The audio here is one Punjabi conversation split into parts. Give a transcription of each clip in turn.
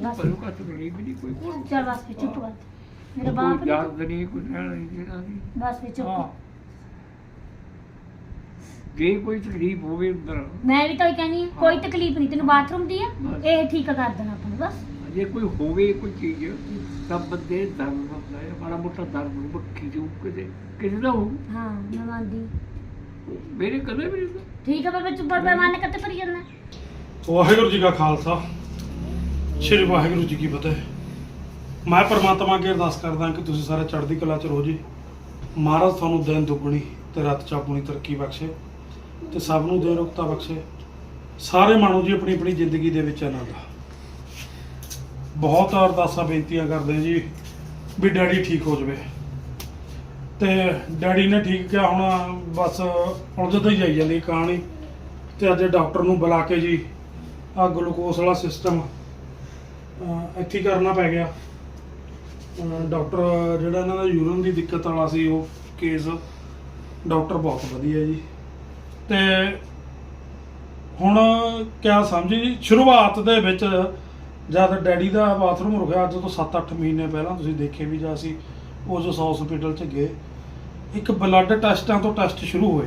ਬਸ। ਪਰ ਕਾ ਤਕਲੀਫ ਨਹੀਂ ਕੋਈ ਕੋਲ ਚੱਲ ਬਸ ਫਿਰ ਚੁੱਪ ਕਰ। ਮੇਰਾ ਕੋਈ ਬਾਪ ਯਾਦ ਨਹੀਂ ਕੋਈ ਕਹਿਣਾ ਨਹੀਂ ਦੇਣਾ ਨਹੀਂ। ਬਸ ਫਿਰ ਹਾਂ। ਚੁੱਪ ਜੇ ਕੋਈ ਤਕਲੀਫ ਹੋਵੇ ਅੰਦਰ। ਮੈਂ ਵੀ ਤਾਂ ਇਹ ਕਹਿੰਦੀ ਹਾਂ, ਕੋਈ ਤਕਲੀਫ ਨਹੀਂ ਤੈਨੂੰ ਬਾਥਰੂਮ ਦੀ ਆ ਬਸ। ਇਹ ਠੀਕ ਕਰ ਦੇਣਾ ਆਪਾਂ ਨੂੰ ਬਸ। ਜੇ ਕੋਈ ਹੋਵੇ ਕੋਈ ਚੀਜ਼ ਤਾਂ ਬੰਦੇ ਦਰਦ ਹੁੰਦਾ ਹੈ ਮਾੜਾ ਮੋਟਾ ਦਰਦ ਨੂੰ ਬੱਕੀ ਜੋ ਕਿਤੇ ਕਿਸੇ ਦਾ ਹੋ ਹਾਂ ਮੈਂ ਮੰਨਦੀ। ਮੇਰੇ ਕਦੇ ਵੀ ਨਹੀਂ ਠੀਕ ਹੈ ਪਰ ਮੈਂ ਚੁੱਪ ਪਰ ਮਨ ਕੱਤੇ ਭਰੀ ਜਾਂਦਾ? ਵਾਹਿਗੁਰੂ ਜੀ ਕਾ ਖਾਲਸਾ। ਸ੍ਰੀ ਵਾਹਿਗੁਰੂ ਜੀ ਕੀ ਫਤਿਹ। ਮੈਂ ਪਰਮਾਤਮਾ ਅੱਗੇ ਅਰਦਾਸ ਕਰਦਾ ਕਿ ਤੁਸੀਂ ਸਾਰੇ ਚੜ੍ਹਦੀ ਕਲਾ ਚ ਰਹੋ ਜੀ। ਮਹਾਰਾਜ ਤੁਹਾਨੂੰ ਦਿਨ ਦੁੱਗਣੀ ਤੇ ਰਾਤ ਚੌਗੁਣੀ ਤਰੱਕੀ ਬਖਸ਼ੇ ਤੇ ਸਭ ਨੂੰ ਦੇ ਰੁਕਤਾ ਬਖਸ਼ੇ। ਸਾਰੇ ਮਾਣੋ ਜੀ ਆਪਣੀ ਆਪਣੀ ਜ਼ਿੰਦਗੀ ਦੇ ਵਿੱਚ ਆਨੰਦ ਬਹੁਤ ਅਰਦਾਸਾਂ ਬੇਨਤੀਆਂ ਕਰਦੇ ਜੀ ਵੀ ਡੈਡੀ ਠੀਕ ਹੋ ਜਾਵੇ। ਤੇ ਡੈਡੀ ਨੇ ਠੀਕ ਕਿਹਾ ਹੁਣ, ਬਸ ਉਲਝਦਾ ਹੀ ਜਾਈ ਜਾਂਦੀ ਕਹਾਣੀ ਤੇ ਅੱਜ ਡਾਕਟਰ ਨੂੰ ਬੁਲਾ ਕੇ ਜੀ ਆ ਗਲੂਕੋਸ ਵਾਲਾ ਸਿਸਟਮ ਇੱਥੇ ਹੀ ਕਰਨਾ ਪੈ ਗਿਆ। ਅਹ ਡਾਕਟਰ, ਜਿਹੜਾ ਇਹਨਾਂ ਦਾ ਯੂਰਨ ਦੀ ਦਿੱਕਤ ਵਾਲਾ ਸੀ, ਉਹ ਕੇਸ ਡਾਕਟਰ ਬਹੁਤ ਵਧੀਆ ਜੀ। ਤੇ ਹੁਣ ਕਿਆ ਸਮਝੀ ਜੀ? ਸ਼ੁਰੂਆਤ ਦੇ ਵਿੱਚ ਜਦ ਡੈਡੀ ਦਾ ਬਾਥਰੂਮ ਰੁਕਿਆ, ਅੱਜ ਤੋਂ 7-8 ਮਹੀਨੇ ਪਹਿਲਾਂ ਤੁਸੀਂ ਦੇਖੇ ਵੀ ਜਾਂ ਅਸੀਂ ਉਸ ਹਸਪੀਟਲ ਚ ਗਏ। ਇੱਕ ਬਲੱਡ ਟੈਸਟਾਂ ਤੋਂ ਟੈਸਟ ਸ਼ੁਰੂ ਹੋਏ।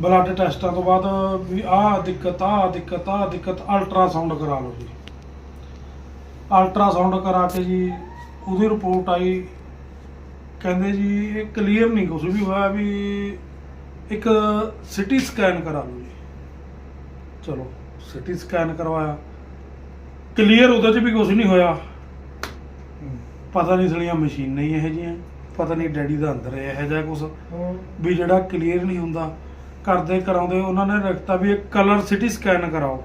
ਬਲੱਡ ਟੈਸਟਾਂ ਤੋਂ ਬਾਅਦ ਵੀ ਆਹ ਦਿੱਕਤ ਆਹ ਦਿੱਕਤ ਆਹ ਦਿੱਕਤ ਅਲਟਰਾਸਾਊਂਡ ਕਰਾ ਲਓ ਜੀ। ਅਲਟਰਾਸਾਊਂਡ ਕਰਾ ਕੇ ਜੀ ਉਹਦੀ ਰਿਪੋਰਟ ਆਈ। ਕਹਿੰਦੇ ਜੀ ਇਹ ਕਲੀਅਰ ਨਹੀਂ ਕੁਝ ਵੀ ਹੋਇਆ ਵੀ ਇੱਕ ਸਿਟੀ ਸਕੈਨ ਕਰਾ ਲਓ ਜੀ। ਚਲੋ ਸਿਟੀ ਸਕੈਨ ਕਰਵਾਇਆ। ਕਲੀਅਰ ਉਹਦੇ 'ਚ ਵੀ ਕੁਝ ਨਹੀਂ ਹੋਇਆ। ਪਤਾ ਨਹੀਂ ਸਲੀਆਂ ਮਸ਼ੀਨ ਨਹੀਂ ਇਹ ਜਿਹੀਆਂ। ਪਤਾ ਨਹੀਂ ਡੈਡੀ ਦਾ ਅੰਦਰ ਇਹ ਜਿਹਾ ਕੁਝ ਵੀ ਜਿਹੜਾ ਕਲੀਅਰ ਨਹੀਂ ਹੁੰਦਾ। ਕਰਦੇ ਕਰਾਉਂਦੇ ਉਹਨਾਂ ਨੇ ਰੱਖਤਾ ਵੀ ਇਹ ਕਲਰ ਸਿਟੀ ਸਕੈਨ ਕਰਾਓ।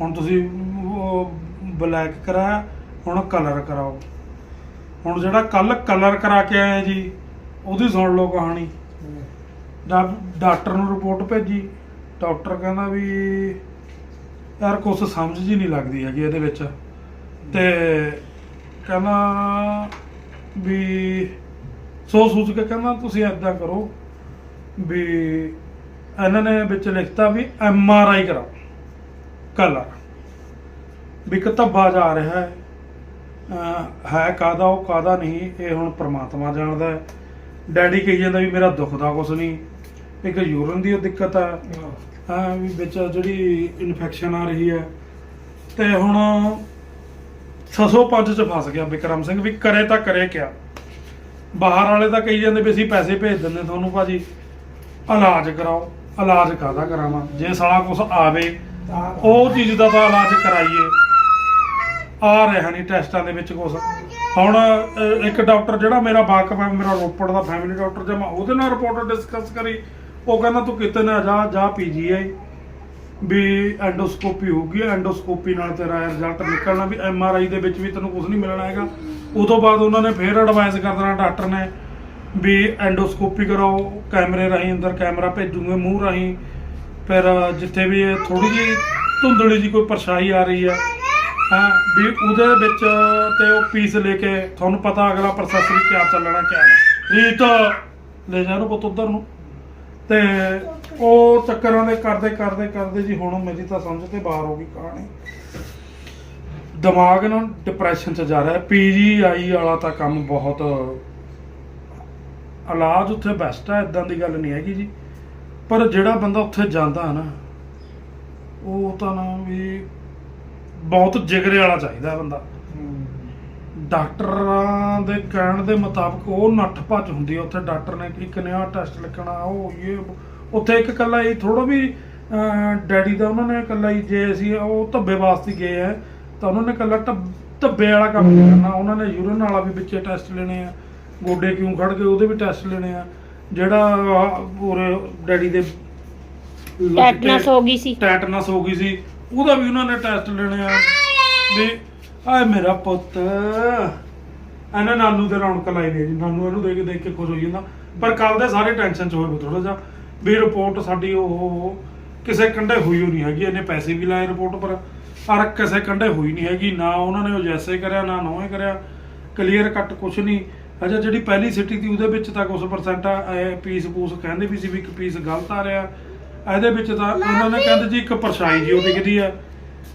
ਹੁਣ ਤੁਸੀਂ ਬਲੈਕ ਕਰਾਇਆ, ਹੁਣ ਕਲਰ ਕਰਾਓ। ਹੁਣ ਜਿਹੜਾ ਕੱਲ ਕਲਰ ਕਰਾ ਕੇ ਆਏ ਜੀ, ਉਹਦੀ ਸੁਣ ਲਓ ਕਹਾਣੀ। ਡਾ- ਡਾਕਟਰ ਨੂੰ ਰਿਪੋਰਟ ਭੇਜੀ। ਡਾਕਟਰ ਕਹਿੰਦਾ ਵੀ, ਯਾਰ ਕੁਛ ਸਮਝ ਜੀ ਨਹੀਂ ਲੱਗਦੀ ਹੈਗੀ ਇਹਦੇ ਵਿੱਚ। ਤੇ ਕਹਿੰਦਾ ਵੀ ਸੋਚ ਸੋਚ ਕੇ ਕਹਿੰਦਾ, ਤੁਸੀਂ ਏਦਾਂ ਕਰੋ ਵੀ, ਇਹਨਾਂ ਨੇ ਵਿੱਚ ਲਿਖਤਾ ਵੀ ਐਮ ਆਰ ਆਈ ਕਰਾਓ। ਕਲਰ ਵੀ ਇੱਕ ਧੱਬਾ ਜਾ ਰਿਹਾ ਹੈ। ਹੈ ਕਾਦਾ ਉਹ ਕਾਦਾ ਨਹੀਂ ਇਹ ਹੁਣ ਪ੍ਰਮਾਤਮਾ ਜਾਣਦਾ ਹੈ। ਡੈਡੀ ਕਹੀ ਜਾਂਦਾ ਵੀ ਮੇਰਾ ਦੁਖਦਾ ਕੁਛ ਨਹੀਂ। ਇੱਕ ਯੂਰਨ ਦੀ ਉਹ ਦਿੱਕਤ ਹੈ। ਹਾਂ। ਵੀ ਵਿੱਚ ਜਿਹੜੀ ਇਨਫੈਕਸ਼ਨ ਆ ਰਹੀ ਹੈ। ਤੇ ਹੁਣ 605 ਚ ਫਸ ਗਿਆ ਵਿਕਰਮ ਸਿੰਘ। ਵੀ ਕਰੇ ਤਾਂ ਕਰੇ ਕਿਆ। ਬਾਹਰ ਵਾਲੇ ਤਾਂ ਕਹੀ ਜਾਂਦੇ ਵੀ ਅਸੀਂ ਪੈਸੇ ਭੇਜ ਦਿੰਦੇ ਤੁਹਾਨੂੰ ਭਾਜੀ। ਇਲਾਜ ਕਰਾਓ। ਇਲਾਜ ਕਾਹਦਾ ਕਰਾਵਾਂ? ਜੇ ਸਾਲਾ ਕੁਛ ਆਵੇ ਉਹ ਚੀਜ਼ ਦਾ ਤਾਂ ਇਲਾਜ ਕਰਾਈਏ। ਆ ਰਿਹਾ ਨਹੀਂ ਟੈਸਟਾਂ ਦੇ ਵਿੱਚ ਕੁਛ। ਹੁਣ ਅਹ, ਇੱਕ ਡਾਕਟਰ ਜਿਹੜਾ ਮੇਰਾ ਵਾਕਫ ਹੈ ਮੇਰਾ ਰੋਪੜ ਦਾ ਫੈਮਿਲੀ ਡਾਕਟਰ ਜੇ ਮੈਂ ਉਹਦੇ ਨਾਲ ਰਿਪੋਰਟ ਡਿਸਕਸ ਕਰੀ ਉਹ ਕਹਿੰਦਾ ਤੂੰ ਕਿਤੇ ਨਾ ਜਾ ਜਾ ਪੀਜੀਆਈ ਵੀ ਐਂਡੋਸਕੋਪੀ ਹੋਊਗੀ ਐਂਡੋਸਕੋਪੀ ਨਾਲ ਤੇਰਾ ਰਿਜ਼ਲਟ ਨਿਕਲਣਾ ਵੀ ਐਮਆਰਆਈ ਦੇ ਵਿੱਚ ਵੀ ਤੈਨੂੰ ਕੁਝ ਨਹੀਂ ਮਿਲਣਾ ਹੈਗਾ। ਉਹ ਤੋਂ ਬਾਅਦ ਉਹਨਾਂ ਨੇ ਫੇਰ ਐਡਵਾਈਸ ਕਰ ਦੇਣਾ ਡਾਕਟਰ ਨੇ ਵੀ ਐਂਡੋਸਕੋਪੀ ਕਰਾਓ ਕੈਮਰੇ ਰਾਹੀਂ ਅੰਦਰ ਕੈਮਰਾ ਭੇਜੂਗੇ ਮੂੰਹ ਰਾਹੀਂ। ਫਿਰ ਜਿੱਥੇ ਵੀ ਥੋੜੀ ਜਿਹੀ ਧੁੰਦਲੀ ਜੀ ਕੋਈ ਪਰਛਾਈ ਆ ਰਹੀ ਹੈ ਹਾਂ ਵੀ ਉਹਦੇ ਵਿੱਚ ਤੇ ਉਹ ਪੀਸ ਲੈ ਕੇ ਤੁਹਾਨੂੰ ਪਤਾ ਅਗਲਾ ਪ੍ਰੋਸੈਸ ਵੀ ਕਿਆ ਚੱਲਣਾ, ਕਿਆ ਨਹੀਂ। ਰੀਤ, ਲੈ ਜਾ ਨੂੰ ਪੁੱਤ ਉਧਰ ਨੂੰ। ਤੇ ਉਹ ਚੱਕਰਾਂ ਦੇ ਕਰਦੇ ਕਰਦੇ ਕਰਦੇ ਜੀ ਹੁਣ ਮੇਰੀ ਤਾਂ ਸਮਝ ਤੇ ਬਾਹਰ ਹੋ ਗਈ ਕਹਾਣੀ। ਦਿਮਾਗ ਨਾ ਡਿਪਰੈਸ਼ਨ ਚ ਜਾ ਰਿਹਾ। ਪੀਜੀਆਈ ਵਾਲਾ ਤਾਂ ਕੰਮ ਬਹੁਤ ਇਲਾਜ ਉੱਥੇ ਬੈਸਟ ਹੈ ਇਦਾਂ ਦੀ ਗੱਲ ਨਹੀਂ ਹੈਗੀ ਜੀ। ਪਰ ਜਿਹੜਾ ਬੰਦਾ ਉੱਥੇ ਜਾਂਦਾ ਨਾ, ਉਹ ਤਾਂ ਨਾ ਵੀ ਬਹੁਤ ਜਿਗਰੇ ਵਾਲਾ ਚਾਹੀਦਾ ਬੰਦਾ। ਡਾਕਟਰਾਂ ਦੇ ਕਹਿਣ ਦੇ ਮੁਤਾਬਕ ਉਹ ਨੱਠ ਭੱਜ ਹੁੰਦੀ ਹੈ ਉੱਥੇ ਡਾਕਟਰ ਨੇ ਇੱਕ ਨਵਾਂ ਟੈਸਟ ਲਿਖਣਾ ਉਹ ਇਹ। ਉੱਥੇ ਇੱਕ ਕੱਲਾ ਹੀ ਥੋੜਾ ਵੀ ਡੈਡੀ ਦਾ ਉਹਨਾਂ ਨੇ ਕੱਲਾ ਹੀ ਜੇ ਅਸੀਂ ਉਹ ਧੱਬੇ ਵਾਸਤੇ ਗਏ ਆ ਤਾਂ ਉਹਨਾਂ ਨੇ ਕੱਲਾ ਧੱਬ- ਵਾਲਾ ਕੰਮ ਨਹੀਂ ਕਰਨਾ। ਉਹਨਾਂ ਨੇ ਯੂਰਨ ਵਾਲਾ ਵੀ ਵਿੱਚੇ ਟੈਸਟ ਲੈਣੇ ਆ ਗੋਡੇ ਕਿਉਂ ਖੜ ਗਏ ਉਹਦੇ ਵੀ ਟੈਸਟ ਲੈਣੇ ਆ। ਜਿਹੜਾ ਪੂਰੇ ਡੈਡੀ ਦੇ ਟੈਟਨਸ ਹੋ ਗਈ ਸੀ। ਟੈਟਨਸ ਹੋ ਗਈ ਸੀ। ਉਹਦਾ ਵੀ ਉਹਨਾਂ ਨੇ ਟੈਸਟ ਲੈਣੇ ਆ। ਵੀ ਆਏ ਮੇਰਾ ਪੁੱਤ, ਇਹਨਾਂ ਨਾਨੂ ਤੇ ਰੌਣਕ ਲਾਈ ਨੇ ਜੀ। ਨਾਨੂ ਇਹਨੂੰ ਦੇਖ ਦੇਖ ਕੇ ਖੁਸ਼ ਹੋਈ ਜਾਂਦਾ। ਪਰ ਕੱਲ ਦੇ ਸਾਰੇ ਟੈਨਸ਼ਨ ਚ ਹੋਏ ਥੋੜਾ ਜਿਹਾ। ਵੀ ਰਿਪੋਰਟ ਸਾਡੀ ਉਹ ਕਿਸੇ ਕੰਡੇ ਹੋਈ ਹੋ ਨਹੀਂ ਹੈਗੀ। ਇਹਨੇ ਪੈਸੇ ਵੀ ਲਾਏ ਰਿਪੋਰਟ ਪਰ ਪਰ ਕਿਸੇ ਕੰਡੇ ਹੋਈ ਨਹੀਂ ਹੈਗੀ। ਨਾ ਉਹਨਾਂ ਨੇ ਉਹ ਜੈਸੇ ਕਰਿਆ, ਨਾ ਨੋਏ ਕਰਿਆ। ਕਲੀਅਰ ਕੱਟ ਕੁਛ ਨਹੀਂ। ਅਜਾ ਜਿਹੜੀ ਪਹਿਲੀ ਸਿਟੀ ਦੀ ਉਹਦੇ ਵਿੱਚ ਤਾਂ ਕੁਛ ਪਰਸੈਂਟ ਆ ਪੀਸ ਪੂਸ ਕਹਿੰਦੇ ਵੀ ਸੀ ਵੀ ਇੱਕ ਪੀਸ ਗਲਤ ਆ ਰਿਹਾ। ਇਹਦੇ ਵਿੱਚ ਤਾਂ ਉਹਨਾਂ ਨੇ ਕਹਿੰਦੇ ਜੀ ਇੱਕ ਪਰਛਾਈ ਜੀ ਉਹ ਦਿਖਦੀ ਆ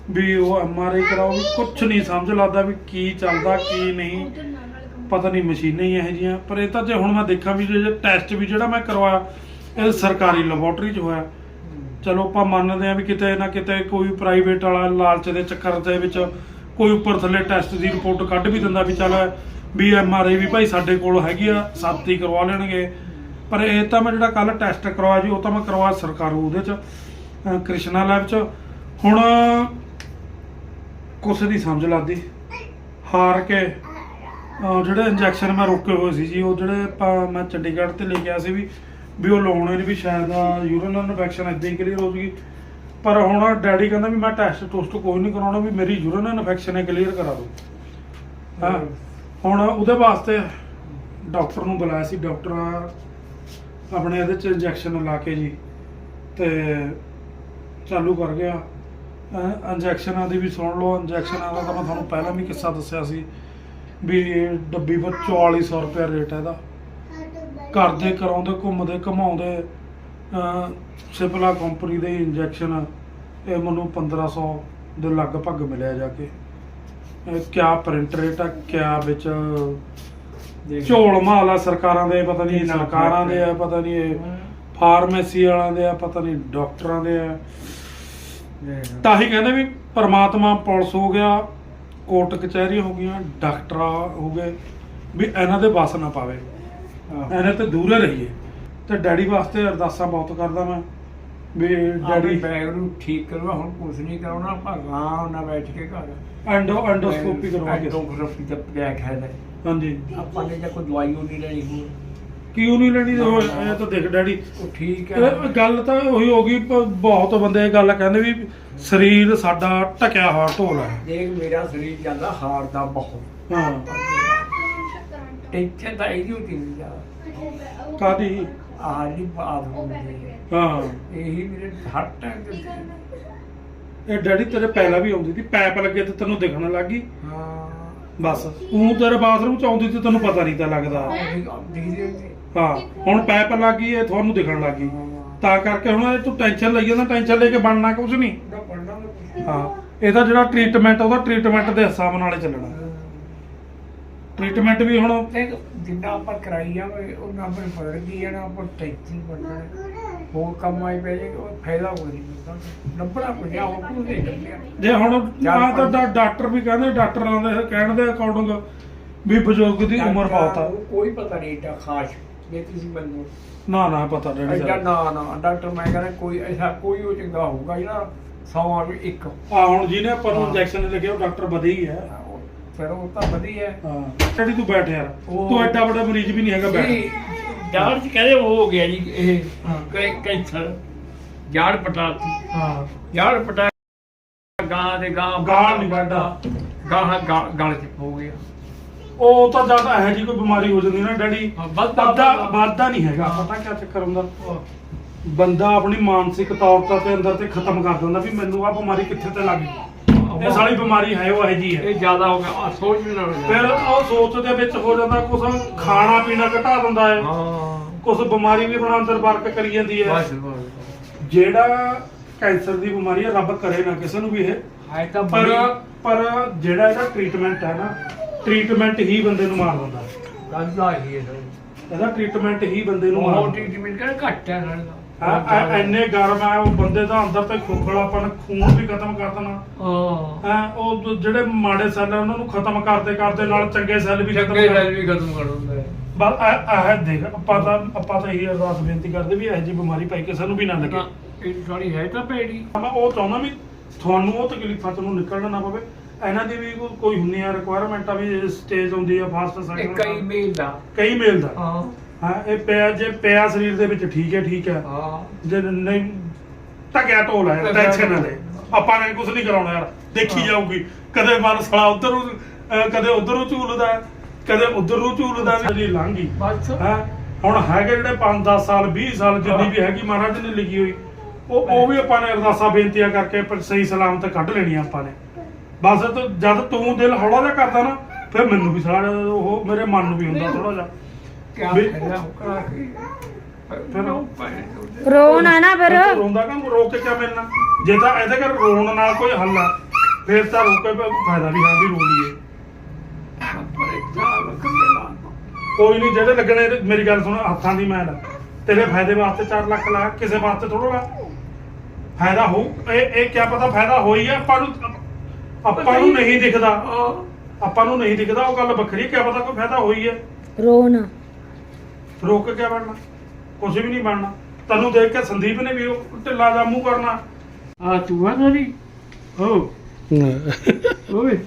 ਵੀ ਉਹ ਐਮਆਰਆਈ ਕਰਾਓ, ਵੀ ਕੁਝ ਨਹੀਂ ਸਮਝ ਲੱਗਦਾ ਵੀ ਕੀ ਚੱਲਦਾ, ਕੀ ਨਹੀਂ। ਪਤਾ ਨਹੀਂ ਮਸ਼ੀਨਾਂ ਹੀ ਇਹੋ ਜਿਹੀਆਂ, ਪਰ ਇਹ ਤਾਂ ਜੇ ਹੁਣ ਮੈਂ ਦੇਖਾਂ ਵੀ ਜੇ ਟੈਸਟ ਵੀ ਜਿਹੜਾ ਮੈਂ ਕਰਵਾਇਆ, ਇਹ ਸਰਕਾਰੀ ਲੈਬੋਰਟਰੀ 'ਚ ਹੋਇਆ। ਚਲੋ ਆਪਾਂ ਮੰਨਦੇ ਆ ਵੀ ਕਿਤੇ ਨਾ ਕਿਤੇ ਕੋਈ ਪ੍ਰਾਈਵੇਟ ਵਾਲਾ ਲਾਲਚ ਦੇ ਚੱਕਰ ਦੇ ਵਿੱਚ ਕੋਈ ਉੱਪਰ ਥੱਲੇ ਟੈਸਟ ਦੀ ਰਿਪੋਰਟ ਕੱਢ ਵੀ ਦਿੰਦਾ ਵੀ ਚੱਲ ਵੀ ਐਮਆਰਆਈ ਵੀ ਭਾਈ ਸਾਡੇ ਕੋਲ ਹੈਗੀ ਆ, ਸਾਥੀ ਕਰਵਾ ਲੈਣਗੇ। ਪਰ ਇਹ ਤਾਂ ਮੈਂ ਜਿਹੜਾ ਕੱਲ ਟੈਸਟ ਕਰਵਾਇਆ ਜੀ ਉਹ ਤਾਂ ਮੈਂ ਕਰਵਾਇਆ ਸਰਕਾਰੂ ਉਹਦੇ 'ਚ ਕ੍ਰਿਸ਼ਨਾ ਲੈਬ 'ਚ। ਹੁਣ ਕੁਛ ਨਹੀਂ ਸਮਝ ਲੱਗਦੀ। ਹਾਰ ਕੇ ਜਿਹੜੇ ਇੰਜੈਕਸ਼ਨ ਮੈਂ ਰੋਕੇ ਹੋਏ ਸੀ ਜੀ ਉਹ ਜਿਹੜੇ ਆਪਾਂ- ਮੈਂ ਚੰਡੀਗੜ੍ਹ ਤੇ ਲੈ ਗਿਆ ਸੀ ਵੀ ਵੀ ਉਹ ਲਾਉਣੇ ਨੇ ਵੀ ਸ਼ਾਇਦ ਯੂਰਿਨ ਇਨਫੈਕਸ਼ਨ ਇਦਾਂ ਹੀ ਕਲੀਅਰ ਹੋ ਜੂਗੀ ਪਰ ਹੁਣ ਡੈਡੀ ਕਹਿੰਦਾ ਵੀ ਮੈਂ ਟੈਸਟ ਟੁਸਟ ਕੋਈ ਨਹੀਂ ਕਰਾਉਣਾ ਵੀ ਮੇਰੀ ਯੂਰਿਨ ਇਨਫੈਕਸ਼ਨ ਹੈ ਕਲੀਅਰ ਕਰਾ ਦਿਓ। ਹਾਂ। ਹੁਣ ਉਹਦੇ ਵਾਸਤੇ ਡਾਕਟਰ ਨੂੰ ਬੁਲਾਇਆ ਸੀ ਡਾਕਟਰ ਆਪਣੇ ਇਹਦੇ ਚ ਇੰਜੈਕਸ਼ਨ ਲਾ ਕੇ ਜੀ ਤੇ ਚਾਲੂ ਕਰ ਗਿਆ। ਇੰਜੈਕਸ਼ਨਾਂ ਦੀ ਵੀ ਸੁਣ ਲਓ ਇੰਜੈਕਸ਼ਨਾਂ ਦਾ ਤਾਂ ਮੈਂ ਤੁਹਾਨੂੰ ਪਹਿਲਾਂ ਵੀ ਕਿੱਸਾ ਦੱਸਿਆ ਸੀ ਵੀ ਇਹ ਡੱਬੀ ਪਰ 4400 ਰੁਪਏ ਰੇਟ ਹੈ ਇਹਦਾ। ਕਰਦੇ ਕਰਾਉਂਦੇ, ਘੁੰਮਦੇ, ਘਮਾਉਂਦੇ ਸਿਪਲਾ ਕੰਪਨੀ ਦੇ ਇੰਜੈਕਸ਼ਨ ਇਹ ਮੈਨੂੰ 1500 ਦੇ ਲਗਭਗ ਮਿਲਿਆ ਜਾ ਕੇ। ਕਿਆ ਪ੍ਰਿੰਟ ਰੇਟ ਆ, ਕਿਆ ਵਿੱਚ ਝੋਲ ਆ ਸਰਕਾਰਾਂ ਦੇ ਪਤਾ ਨਹੀਂ ਸਰਕਾਰਾਂ ਦੇ ਆ ਪਤਾ ਨਹੀਂ ਇਹ ਫਾਰਮੇਸੀ ਵਾਲਿਆਂ ਦੇ ਆ ਪਤਾ ਨਹੀਂ ਡਾਕਟਰਾਂ ਦੇ ਆ। ਤਾਂ ਹੀ ਕਹਿੰਦੇ ਵੀ ਪਰਮਾਤਮਾ ਪੁਲਿਸ ਹੋ ਗਿਆ ਕੋਰਟ ਕਚਹਿਰੀਆਂ ਹੋ ਗਈਆਂ ਡਾਕਟਰ ਹੋ ਗਏ ਵੀ ਇਹਨਾਂ ਦੇ ਵਸ ਨਾ ਪਾਵੇ। ਇਹਨਾਂ ਤੇ ਦੂਰ ਰਹੀਏ। ਤੇ ਡੈਡੀ ਵਾਸਤੇ ਅਰਦਾਸਾਂ ਬਹੁਤ ਕਰਦਾ ਮੈਂ ਵੀ ਡੈਡੀ ਡੈਡੀ ਬੈਗ ਨੂੰ ਠੀਕ ਕਰਵਾ ਹੁਣ ਕੁਝ ਨਹੀਂ ਕਰਾਉਣਾ ਆਪਾਂ ਆਰਾਮ ਨਾਲ ਬੈਠ ਕੇ ਘਰ ਐਂਡੋ ਐਂਡੋਸਕੋਪੀ ਕਰਵਾ ਕੇ ਐਂਡੋਸਕੋਪੀ ਦਾ ਬੈਗ ਹੈ ਲੈ। ਹਾਂਜੀ। ਆਪਾਂ ਨੇ ਜਾਂ ਕੋਈ ਦਵਾਈ ਉਹ ਨਹੀਂ ਲੈਣੀ ਹੋਰ। ਕਿਉਂ ਨਹੀਂ ਲੈਣੀ? ਉਹ ਇਹ ਤਾਂ ਦੇਖ ਡੈਡੀ। ਉਹ ਠੀਕ ਇਹ ਹੈ ਗੱਲ ਤਾਂ ਉਹੀ ਹੋ ਗਈ ਪ- ਬਹੁਤ ਬੰਦੇ ਇਹ ਗੱਲ ਕਹਿੰਦੇ ਵੀ ਸਰੀਰ ਸਾਡਾ ਟਕਿਆ ਹੋਇਆ ਢੋਲ ਹੈ। ਦੇਖ ਮੇਰਾ ਸਰੀਰ ਜਾਂਦਾ ਹਾਰਦਾ ਬਹੁਤ ਹਾਂ। ਟੈਨਸ਼ਨ ਤਾਂ ਇਹਦੀ ਹੁੰਦੀ ਕਾਦੀ ਆਹ ਬਾਤ ਹੁੰਦੀ ਹੈ ਹਾਂ। ਇਹੀ ਮੇਰੇ ਹਰ ਟਾਈਮ ਇਹ ਡੈਡੀ ਤੇਰੇ ਪਹਿਲਾਂ ਵੀ ਆਉਂਦੀ ਸੀ ਪੈਪ ਲੱਗੇ ਤੇ ਤੈਨੂੰ ਦਿਖਣ ਲੱਗ ਗਈ। ਹਾਂ। ਬਸ। ਉਹ ਤੇਰੇ ਬਾਥਰੂਮ ਚ ਆਉਂਦੀ ਤੇ ਤੈਨੂੰ ਪਤਾ ਨਹੀਂ ਤਾਂ ਲੱਗਦਾ। ਹਾਂ। ਹੁਣ ਪੈਪ ਲੱਗ ਗਈ ਇਹ ਤੁਹਾਨੂੰ ਦਿਖਣ ਲੱਗ ਗਈ। ਤਾਂ ਕਰਕੇ ਹੁਣ ਇਹ ਤੂੰ ਟੈਨਸ਼ਨ ਲਈ ਜਾਂਦਾ ਟੈਨਸ਼ਨ ਲੈ ਕੇ ਬਣਨਾ ਕੁਝ ਨਹੀਂ। ਹਾਂ ਇਹਦਾ ਜਿਹੜਾ ਟ੍ਰੀਟਮੈਂਟ ਉਹਦਾ ਟ੍ਰੀਟਮੈਂਟ ਦੇ ਹਿਸਾਬ ਨਾਲ ਹੀ ਚੱਲਣਾ। ਟ੍ਰੀਟਮੈਂਟ ਵੀ ਹੁਣ ਜਿੰਨਾ ਆਪਾਂ ਕਰਾਈ ਜਾਵੇ ਉਹਨਾਂ ਆਪਾਂ ਨੂੰ ਫ਼ਰਕ ਕੀ ਹੈ ਨਾ ਆਪਾਂ ਟੈਨਸ਼ਨ ਬਣਨਾ ਹੋਰ ਕੰਮ ਆਈ ਪੈ ਜੇ ਉਹ ਫਾਇਦਾ ਹੋ ਨਹੀਂ ਲੱਭਣਾ ਕੋਈ ਆ ਉਹ ਨੂੰ ਦੇ ਦਿੰਦੇ ਆ ਜੇ ਹੁਣ ਆ ਤਾਂ ਡਾਕਟਰ ਵੀ ਕਹਿੰਦੇ ਡਾਕਟਰਾਂ ਦੇ ਕਹਿਣ ਦੇ ਅਕੋਰਡਿੰਗ ਵੀ ਬਜ਼ੁਰਗ ਦੀ ਉਮਰ ਬਹੁਤ ਆ। ਉਹ ਕੋਈ ਪਤਾ ਨਹੀਂ ਏਡਾ ਖਾਸ ਜੇ ਤੁਸੀਂ ਮੈਨੂੰ। ਨਾ ਨਾ ਪਤਾ ਐਡਾ ਸਾਹਿਬ ਨਾ ਨਾ ਡਾਕਟਰ ਮੈਂ ਕਹਿੰਦਾ ਕੋਈ ਐਸਾ ਕੋਈ ਉਹ ਚੰਗਾ ਹੋਊਗਾ ਜਿਹੜਾ 100 ਨੂੰ ਇੱਕ। ਆ ਹੁਣ ਜਿਹਨੇ ਆਪਾਂ ਨੂੰ। ਇੰਜੈਕਸ਼ਨ ਲਿਖਿਆ ਉਹ ਡਾਕਟਰ ਵਧੀਆ ਹੀ ਹੈ ਉਹ- ਫਿਰ ਉਹ ਤਾਂ ਵਧੀਆ ਹੈ। ਹਾਂ ਡੈਡੀ ਤੂੰ ਬੈਠ ਯਾਰ। ਉਹ- ਤੂੰ ਐਡਾ ਵੱਡਾ ਮਰੀਜ਼ ਵੀ ਨਹੀਂ ਹੈਗਾ ਬੈਠ। ਜਾੜ ਚ ਕਹਿੰਦੇ ਉਹ ਹੋ ਗਿਆ ਜੀ ਇਹ ਹਾਂ। ਕੈ- ਕੈਂਸਰ। ਜਾੜ ਪਟਾਤੀ ਹਾਂ। ਜਾੜ ਪਟਾ ਗਾਂ ਦੇ ਗਾਂ ਗਾਲ ਨਹੀਂ ਵੱਢਦਾ। ਗਾਂ ਗਾਂ ਗਲ ਚ ਹੋ ਗਿਆ। ਉਹ ਤਾਂ ਜਦ ਇਹੋ ਜੀ ਕੋਈ ਬਿਮਾਰੀ ਹੋ ਜਾਂਦੀ ਨਾ ਡੈਡੀ। ਹਾਂ, ਵੱਧਦਾ- ਵੱਧਦਾ ਵੱਧਦਾ। ਵੱਧਦਾ ਨਹੀਂ ਹੈਗਾ। ਪਤਾ ਕੀ ਚੱਕਰ ਹੁੰਦਾ? ਬੰਦਾ ਆਪਣੀ ਮਾਨਸਿਕ ਤੌਰ ਤੇ ਅੰਦਰ ਤੇ ਖਤਮ ਕਰ ਦਿੰਦਾ ਵੀ ਮੈਨੂੰ ਆ ਬਿਮਾਰੀ ਕਿੱਥੇ ਤੇ ਲੱਗ ਗਈ। ਇਹ ਸਾਰੀ ਬਿਮਾਰੀ ਹੈ ਉਹ ਇਹੋ ਜੀ ਹੈ। ਇਹ ਜ਼ਿਆਦਾ ਹੋ ਗਿਆ ਆ ਸੋਚ ਵੀ ਨਾ ਹੋ ਫਿਰ ਉਹ ਸੋਚ ਦੇ ਵਿੱਚ ਹੋ ਜਾਂਦਾ ਕੁਝ ਖਾਣਾ ਪੀਣਾ ਘਟਾ ਦਿੰਦਾ ਹੈ। ਹਾਂ। ਕੁਝ ਬਿਮਾਰੀ ਵੀ ਬਣਾ ਅੰਦਰ ਵਰਕ ਕਰੀ ਜਾਂਦੀ ਹੈ। ਬਸ ਜਿਹੜਾ ਕੈਂਸਰ ਦੀ ਬਿਮਾਰੀ ਹੈ ਰੱਬ ਕਰੇ ਨਾ ਕਿਸੇ ਨੂੰ ਵੀ ਇਹ। ਹੈ ਤਾਂ ਪਰ ਪਰ ਜਿਹੜਾ ਇਹਦਾ ਟ੍ਰੀਟਮੈਂਟ ਹੈ ਨਾ ਟ੍ਰੀਟਮੈਂਟ ਹੀ ਬੰਦੇ ਨੂੰ ਮਾਰ ਦਿੰਦਾ। ਗੱਲ ਦਾ ਹੀ ਹੈ ਇਹਦਾ ਟ੍ਰੀਟਮੈਂਟ ਹੀ ਬੰਦੇ ਨੂੰ ਮਾਰ ਉਹ ਦਿੰਦਾ। ਟ੍ਰੀਟਮੈਂਟ ਕਰ ਘੱਟ ਹੈ ਨਾਲ ਹਾਂ ਐਨੇ ਗਰਮ ਹੈ ਉਹ ਬੰਦੇ ਦਾ ਅੰਦਰ ਤੇ ਖੋਖਲਾਪਨ ਖੂਨ ਵੀ ਖਤਮ ਕਰ ਦੇਣਾ। ਹਾਂ। ਹੈ ਉਹ ਜੋ ਜਿਹੜੇ ਮਾੜੇ ਸੈੱਲ ਆ ਉਹਨਾਂ ਨੂੰ ਖਤਮ ਕਰਦੇ ਕਰਦੇ ਨਾਲ ਚੰਗੇ ਸੈੱਲ ਵੀ ਖਤਮ ਚੰਗੇ ਕਰ ਨਾਲ ਵੀ ਖਤਮ ਕਰ ਦਿੰਦਾ ਹੈ। ਬਸ ਇਹ ਇਹ ਦੇਖ ਆਪਾਂ ਤਾਂ ਆਪਾਂ ਤਾਂ ਇਹੀ ਅਰਦਾਸ ਬੇਨਤੀ ਕਰਦੇ ਵੀ ਇਹੋ ਜਿਹੀ ਬਿਮਾਰੀ ਭਾਈ ਕਿਸੇ ਨੂੰ ਵੀ ਨਾ ਲੱਗੇ। ਨਾ, ਇਹ ਸਾਡੀ ਹੈ ਤਾਂ ਭੈੜੀ। ਮੈਂ ਉਹ ਚਾਹੁੰਦਾ ਵੀ ਤੁਹਾਨੂੰ ਉਹ ਤਕਲੀਫਾਂ ਤੋਂ ਨਿਕਲਣਾ ਨਾ ਪਵੇ। ਇਹਨਾਂ ਦੀ ਵੀ ਕੋਈ- ਕੋਈ ਹੁੰਦੀ ਆ ਰਿਕੁਆਇਰਮੈਂਟਾਂ ਵੀ ਸਟੇਜ ਹੁੰਦੀ ਆ ਫਾਸਟ ਇਹ ਸੈਕਿੰਡ ਕਈ ਮੇਲ ਦਾ। ਕਈ ਮੇਲ ਦਾ। ਹਾਂ। ਹਾਂ ਇਹ ਪਿਆ ਜੇ ਪਿਆ ਸਰੀਰ ਦੇ ਵਿੱਚ ਠੀਕ ਹੈ ਠੀਕ ਹੈ। ਹਾਂ। ਜੇ ਨਹੀਂ ਟਕਿਆ ਢੋਲ ਹੈ ਟੈਨਸ਼ਨ ਨਾ। ਲੈ ਆਪਾਂ ਨੇ ਕੁਝ ਨਹੀਂ ਕਰਾਉਣਾ ਯਾਰ ਦੇਖੀ। ਜਾਊਗੀ। ਕਦੇ ਮਨ ਸਲਾ ਉਧਰ ਨੂੰ ਕਦੇ ਉਧਰ ਨੂੰ ਝੂਲਦਾ ਕਦੇ ਉਧਰ ਨੂੰ ਝੂਲਦਾ। ਜਿਹੜੀ ਲੰਘੀ ਬਸ। ਹੈ। ਹੁਣ ਹੈਗੇ ਜਿਹੜੇ 5-10 ਸਾਲ 20 ਸਾਲ ਜਿੰਨੀ ਵੀ ਹੈਗੀ ਮਹਾਰਾਜ ਨੇ ਲਿਖੀ ਹੋਈ। ਉਹ ਉਹ ਵੀ ਆਪਾਂ ਨੇ ਅਰਦਾਸਾਂ ਬੇਨਤੀਆਂ ਕਰਕੇ ਪਰ ਸਹੀ ਸਲਾਮਤ ਕੱਢ ਲੈਣੀਆਂ ਆਪਾਂ ਨੇ। ਬਸ ਜਦ ਤੂੰ ਦਿਲ ਹੌਲਾ ਜਿਹਾ ਕਰਦਾ ਨਾ ਫਿਰ ਮੈਨੂੰ ਵੀ ਸਾਰਾ ਉਹ ਮੇਰੇ ਮਨ ਨੂੰ ਵੀ ਹੁੰਦਾ ਥੋੜਾ ਜਿਹਾ। ਕਿਆ ਵੀ- ਫਾਇਦਾ ਹੋ ਕਰਾ ਕੇ? ਫਿਰ ਉਹ ਭੈਣ ਚੋਦ। ਰੋਣਾ ਨਾ ਫਿਰ। ਫਿਰ ਰੋਂਦਾ ਕੰਮ ਰੋਕ ਕੇ ਕਿਆ ਮਿਲਣਾ? ਜੇ ਤਾਂ ਇਹਦੇ ਕਰ ਰੋਣ ਨਾਲ ਕੋਈ ਹੱਲ ਆ ਫਿਰ ਤਾਂ ਰੋਕੇ ਪੈ ਫਾਇਦਾ ਵੀ ਹਾਂ ਵੀ ਰੋ ਲਈਏ। ਆਪਣੇ ਚਾਲ ਕੱਲੇ ਲਾ ਕੋਈ ਨਹੀਂ ਜਿਹੜੇ ਲੱਗਣੇ ਇਹਦੇ- ਮੇਰੀ ਗੱਲ ਸੁਣ ਹੱਥਾਂ ਦੀ ਮੈਲ ਆ। ਤੇਰੇ ਫਾਇਦੇ ਵਾਸਤੇ 4 ਲੱਖ ਲਾ ਕਿਸੇ ਵਾਸਤੇ ਥੋੜਾ ਲਾ। ਫਾਇਦਾ ਹੋ ਇਹ ਇਹ ਕਿਆ ਪਤਾ ਫਾਇਦਾ ਹੋਈ ਆ ਆਪਾਂ ਨੂੰ ਆਪਾਂ ਨੂੰ ਨਹੀਂ ਦਿਖਦਾ। ਆਹ, ਆਪਾਂ ਨੂੰ ਨਹੀਂ ਦਿਖਦਾ ਉਹ ਗੱਲ ਵੱਖਰੀ ਕਿਆ ਪਤਾ ਕੋਈ ਫਾਇਦਾ ਹੋਈ ਹੈ ਰੋਣਾ। ਰੋਕ ਕੇ ਕਿਆ ਬਣਨਾ। ਕੁਝ ਵੀ ਨਹੀਂ ਬਣਨਾ। ਤੈਨੂੰ ਦੇਖ ਕੇ ਸੰਦੀਪ ਨੇ ਵੀ ਉਹ ਢਿੱਲਾ ਜਾ ਮੂੰਹ ਕਰਨਾ। ਆ ਤੂੰ ਆ ਨਹੀਂ ਹੋ ਓਏ।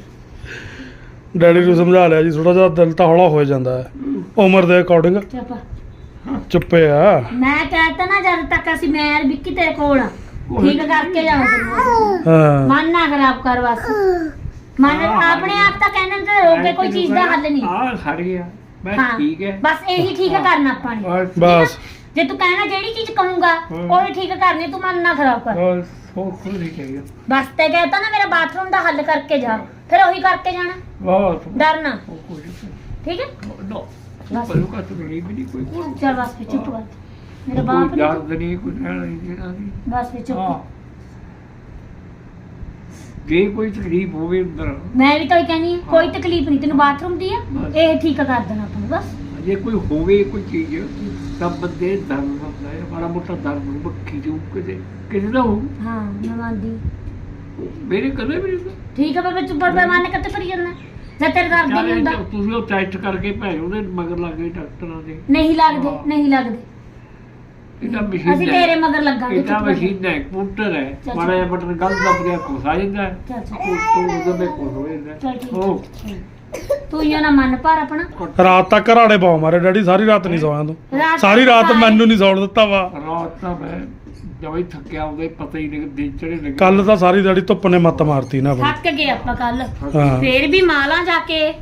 ਡੈਡੀ ਨੂੰ ਸਮਝਾ ਲਿਆ ਜੀ ਥੋੜਾ ਜਿਹਾ ਦਿਲ ਤਾਂ ਹੌਲਾ ਹੋ ਜਾਂਦਾ ਹੈ। ਉਮਰ ਦੇ ਅਕੋਰਡਿੰਗ ਚੱਪਾ। ਚੁੱਪੇ ਆ। ਮੈਂ ਕਹਿਤਾ ਨਾ ਜਦ ਤੱਕ ਅਸੀਂ ਮੈਂ ਔਰ ਵਿੱਕੀ ਤੇਰੇ ਕੋਲ ਆ। ਠੀਕ ਕਰਕੇ ਤੈਨੂੰ ਹਾਂ। ਮਨ ਨਾ ਖਰਾਬ ਕਰ ਬਸ। ਮਨ ਆਪਣੇ ਆਪ ਤਾਂ ਕਹਿੰਦੇ ਨੇ ਤੇ ਰੋਕ ਕੇ ਕੋਈ ਚੀਜ਼ ਦਾ ਹੱਲ ਨਹੀਂ। ਆ ਖੜੀ ਆ ਮੈਂ ਹਾਂ। ਠੀਕ ਹੈ ਬਸ ਇਹੀ ਠੀਕ ਕਰਨਾ ਆਪਾਂ ਨੇ। ਬਸ। ਬਸ ਜੇ ਤੂੰ ਕਹਿਣਾ ਜਿਹੜੀ ਚੀਜ਼ ਕਹੂੰਗਾ ਹਮ। ਉਹ ਹੀ ਠੀਕ ਕਰਨੀ ਤੂੰ ਮਨ ਨਾ ਖਰਾਬ ਕਰ ਬਸ ਹੋ ਖੁਦ ਹੀ ਬਸ ਤੇ ਕਹਿਤਾ ਨਾ ਮੇਰਾ ਬਾਥਰੂਮ ਦਾ ਹੱਲ ਕਰਕੇ ਜਾ। ਫਿਰ ਉਹੀ ਕਰਕੇ ਜਾਣਾ। ਬਹੁਤ ਡਰਨਾ। ਉਹ ਕੁਝ ਠੀਕ ਹੈ ਨੋ ਬਸ। ਪਰ ਕਾ ਤੂੰ ਨਹੀਂ ਵੀ ਨਹੀਂ ਕੋਈ ਚਲ ਬਸ ਫਿਰ ਚੁੱਪ ਕਰ। ਮੇਰਾ ਬਾਪ ਨੇ ਯਾਦ ਨਹੀਂ ਕੋਈ ਰਹਿਣਾ ਨਹੀਂ ਦੇਣਾ ਨਹੀਂ। ਬਸ ਫਿਰ ਹਾਂ। ਚੁੱਪ ਜੇ ਕੋਈ ਤਕਲੀਫ ਹੋਵੇ ਅੰਦਰ। ਮੈਂ ਵੀ ਤਾਂ ਇਹ ਕਹਿੰਦੀ ਹਾਂ, ਕੋਈ ਤਕਲੀਫ ਨਹੀਂ ਤੈਨੂੰ ਬਾਥਰੂਮ ਦੀ ਆ ਬਸ। ਇਹ ਠੀਕ ਕਰ ਦੇਣਾ ਨੂੰ ਬਸ। ਜੇ ਕੋਈ ਹੋਵੇ ਕੋਈ ਚੀਜ਼ ਤਾਂ ਬੰਦੇ ਦਰਦ ਹੁੰਦਾ ਹੈ ਮਾੜਾ ਮੋਟਾ ਦਰਦ ਨੂੰ ਬੱਕੀ ਜੋ ਕਿਤੇ ਕਿਸੇ ਦਾ ਹੋ ਹਾਂ ਮੈਂ ਮੰਨਦੀ। ਮੇਰੇ ਕਦੇ ਵੀ ਨਹੀਂ ਠੀਕ ਹੈ ਬਾਬਾ ਚੁੱਪ ਕਰ ਮਨ ਕਿੱਥੇ ਭਰੀ ਜਾਂਦਾ? ਜੇ ਤੇਰੇ ਦਰਦ ਨਹੀਂ ਹੁੰਦਾ ਹੁੰਦਾ? ਤੁਸੀਂ ਉਹ ਟੈਸਟ ਕਰਕੇ ਭੈਣ ਉਹਦੇ ਮਗਰ ਲੱਗ ਗਏ ਡਾਕਟਰਾਂ ਦੇ। ਨਹੀਂ ਲੱਗਦੇ। ਨਹੀਂ ਲੱਗਦੇ। ਇਹਦਾ ਮਸ਼ੀਨ ਅਸੀਂ ਤੇਰੇ ਮਗਰ ਲੱਗਾਂਗੇ ਇਹਦਾ ਮਸ਼ੀਨ ਹੈ ਕੰਪਿਊਟਰ ਹੈ। ਚੱਲ, ਮਾੜਾ ਜਿਹਾ ਬਟਨ ਗੱਲ ਦੱਬ ਗਿਆ ਕੁਛ ਆ ਜਾਂਦਾ ਹੈ। ਚੱਲ ਚੱਲ। ਤੋਂ ਉਹਦੇ ਵਿੱਚ ਕੁਛ ਹੋ ਜਾਂਦਾ ਚੱਲ ਹੈ। ਠੀਕ। ਉਹ ਹੈ। ਤੂੰ ਇਹ ਨਾ ਮਨ ਭਰ ਆਪਣਾ। ਰਾਤ ਤੱਕ ਘਰਾੜੇ ਪਾਉ ਮਾਰੇ ਡੈਡੀ ਸਾਰੀ ਰਾਤ ਨਹੀਂ ਸੌਇਆ ਤੂੰ। ਰਾਤ ਸਾਰੀ ਰਾਤ ਮੈਨੂੰ ਨਹੀਂ ਸੌਣ ਦਿੱਤਾ ਵਾ। ਰਾਤ ਤਾਂ ਮੈਂ ਜਵੇਂ ਥੱਕਿਆ ਉਹਦੇ ਪਤਾ ਹੀ ਨਹੀਂ ਦਿਨ ਚੜੇ ਲੱਗੇ। ਕੱਲ ਤਾਂ ਸਾਰੀ ਦਿਹਾੜੀ ਧੁੱਪ ਨੇ ਮੱਤ ਮਾਰਤੀ ਨਾ ਆਪਣੀ। ਥੱਕ ਗਏ ਆਪਾਂ ਕੱਲ ਹਾਂ। ਫੇਰ ਵੀ ਮਾਲਾਂ ਜਾ ਕੇ।